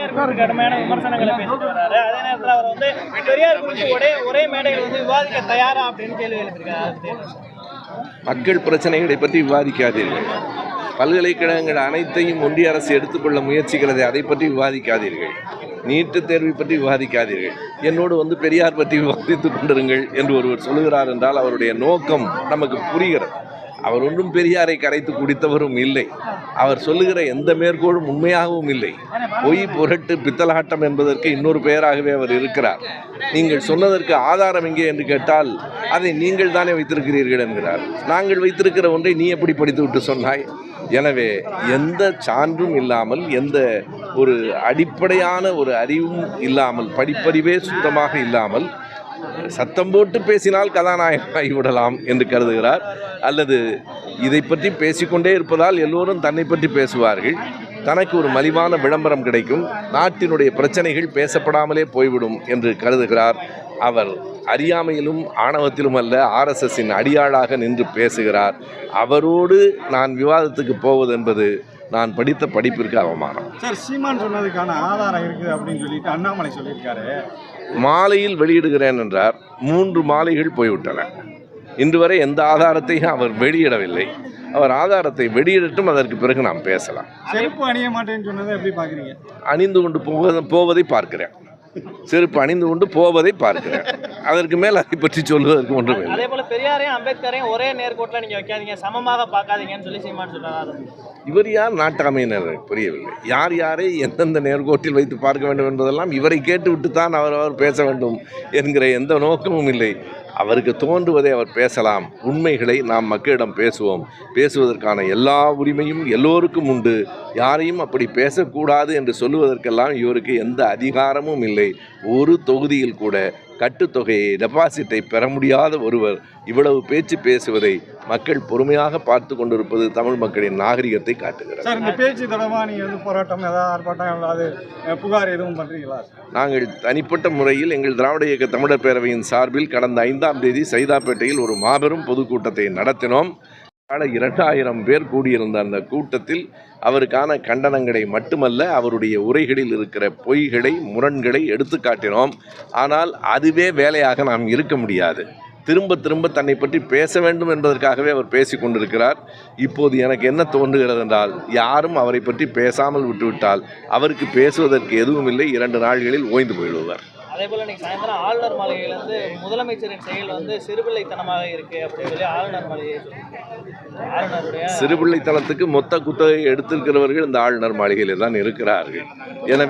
பெரியார் குறித்து கடுமையான விமர்சனங்களை பேசிட்டு வர்றாரு. அதே நேரத்தில் அவர் வந்து பெரியார் குறித்து ஒரே ஒரே மேடையில் வந்து விவாதிக்க தயாரா அப்படின்னு கேள்வி எழுப்பியிருக்காரு. மக்கள் பிரச்சனைகளை பற்றி விவாதிக்காதீர்கள். பல்கலைக்கழகங்கள் அனைத்தையும் ஒன்றிய அரசு எடுத்துக்கொள்ள முயற்சிக்கிறது அதை பற்றி விவாதிக்காதீர்கள். நீட்டு தேர்வை பற்றி விவாதிக்காதீர்கள். என்னோடு வந்து பெரியார் பற்றி விவாதித்துக் கொண்டிருங்கள் என்று ஒருவர் சொல்லுகிறார் என்றால் அவருடைய நோக்கம் நமக்கு புரிகிறது. அவர் ஒன்றும் பெரியாரை கரைத்து குடித்தவரும் இல்லை. அவர் சொல்லுகிற எந்த மேற்கோளும் உண்மையாகவும் இல்லை. பொய் புரட்டு பித்தலாட்டம் என்பதற்கு இன்னொரு பெயராகவே அவர் இருக்கிறார். நீங்கள் சொன்னதற்கு ஆதாரம் எங்கே என்று கேட்டால் அதை நீங்கள் தானே வைத்திருக்கிறீர்கள் என்கிறார். நாங்கள் வைத்திருக்கிற ஒன்றை நீ எப்படி படித்து விட்டு சொன்னாய்? எனவே எந்த சான்றும் இல்லாமல் எந்த ஒரு அடிப்படையான ஒரு அறிவும் இல்லாமல் படிப்பறிவே சுத்தமாக இல்லாமல் சத்தம் போட்டு பேசினால் கதாநாயகனாகி விடலாம் என்று கருதுகிறார். அல்லது இதை பற்றி பேசிக்கொண்டே இருப்பதால் எல்லோரும் தன்னை பற்றி பேசுவார்கள். தனக்கு ஒரு மலிவான விளம்பரம் கிடைக்கும். நாட்டினுடைய பிரச்சனைகள் பேசப்படாமலே போய்விடும் என்று கருதுகிறார். அவர் அறியாமையிலும் ஆணவத்திலும் அல்ல ஆர்எஸ்எஸின் அடியாளாக நின்று பேசுகிறார். அவரோடு நான் விவாதத்துக்கு போவது என்பது நான் படித்த படிப்பிற்கு அவமானம். சார் சீமான் சொன்னதுக்கான ஆதாரம் இருக்குது அப்படின்னு சொல்லிட்டு அண்ணாமலை சொல்லியிருக்காரு. மாலையில் வெளியிடுகிறேன் என்றார். மூன்று மாலைகள் போய்விட்டன. இன்று வரை எந்த ஆதாரத்தையும் அவர் வெளியிடவில்லை. அவர் ஆதாரத்தை வெளியிடட்டும் அதற்கு பிறகு நாம் பேசலாம். செருப்பு அணிய மாட்டேன்னு சொன்னதை எப்படி பார்க்குறீங்க? அணிந்து கொண்டு போவதை போவதை பார்க்கிறேன். செருப்பு அணிந்து கொண்டு போவதை பார்க்கிறேன் அதற்கு மேல் அதை பற்றி சொல்வதற்கு ஒன்றும் அதே போல பெரியாரையும் அம்பேத்கரையும் ஒரே நேர்கோட்டில் நீங்க வைக்காதீங்க. சமமாக பார்க்காதீங்கன்னு சொல்லி சீமான் சொல்றாரு. இவர் யார்? நாட்டாமையினர் புரியவில்லை. யார் யாரை எந்தெந்த நேர்கோட்டில் வைத்து பார்க்க வேண்டும் என்பதெல்லாம் இவரை கேட்டுவிட்டு தான் அவர் அவர் பேச வேண்டும் என்கிற எந்த நோக்கமும் இல்லை. அவருக்கு தோன்றுவதை அவர் பேசலாம். உண்மைகளை நாம் மக்களிடம் பேசுவோம். பேசுவதற்கான எல்லா உரிமையும் எல்லோருக்கும் உண்டு. யாரையும் அப்படி பேசக்கூடாது என்று சொல்லுவதற்கெல்லாம் இவருக்கு எந்த அதிகாரமும் இல்லை. ஒரு தொகுதியில் கூட கட்டுத்தொகையை டெபாசிட்டை பெற முடியாத ஒருவர் இவ்வளவு பேச்சு பேசுவதை மக்கள் பொறுமையாக பார்த்து கொண்டிருப்பது தமிழ் மக்களின் நாகரிகத்தை காட்டுகிறது. சார் இந்த பேச்சு தொடர்பாக நீங்கள் வந்து போராட்டம் ஏதாவது ஆர்ப்பாட்டம் ஏதாவது புகார் எதுவும் பண்ணுறீங்களா நாங்கள் தனிப்பட்ட முறையில் எங்கள் திராவிட இயக்க தமிழர் பேரவையின் சார்பில் கடந்த ஐந்தாம் தேதி சைதாப்பேட்டையில் ஒரு மாபெரும் பொதுக்கூட்டத்தை நடத்தினோம். ஏறத்தாழ இரண்டாயிரம் பேர் கூடியிருந்த அந்த கூட்டத்தில் அவருக்கான கண்டனங்களை மட்டுமல்ல அவருடைய உரைகளில் இருக்கிற பொய்களை முரண்களை எடுத்து காட்டினோம். ஆனால் அதுவே வேலையாக நாம் இருக்க முடியாது. திரும்ப திரும்ப தன்னை பற்றி பேச வேண்டும் என்பதற்காகவே அவர் பேசிக் கொண்டிருக்கிறார். இப்போது எனக்கு என்ன தோன்றுகிறது என்றால் யாரும் அவரை பற்றி பேசாமல் விட்டுவிட்டால் அவருக்கு பேசுவதற்கு எதுவும் இல்லை இரண்டு நாள்களில் ஓய்ந்து போய்விடுவார் அதே போல இன்னைக்கு சாயந்தரம் ஆளுநர் மாளிகையில் வந்து முதலமைச்சரின் செயல் வந்து சிறுபிள்ளைத்தனமாக இருக்கு அப்படின்னு சொல்லி ஆளுநர் மாளிகை. ஆளுநருடைய சிறுபிள்ளைத்தனத்துக்கு மொத்த குத்தகை எடுத்திருக்கிறவர்கள் இந்த ஆளுநர் மாளிகையில் தான் இருக்கிறார்கள். எனவே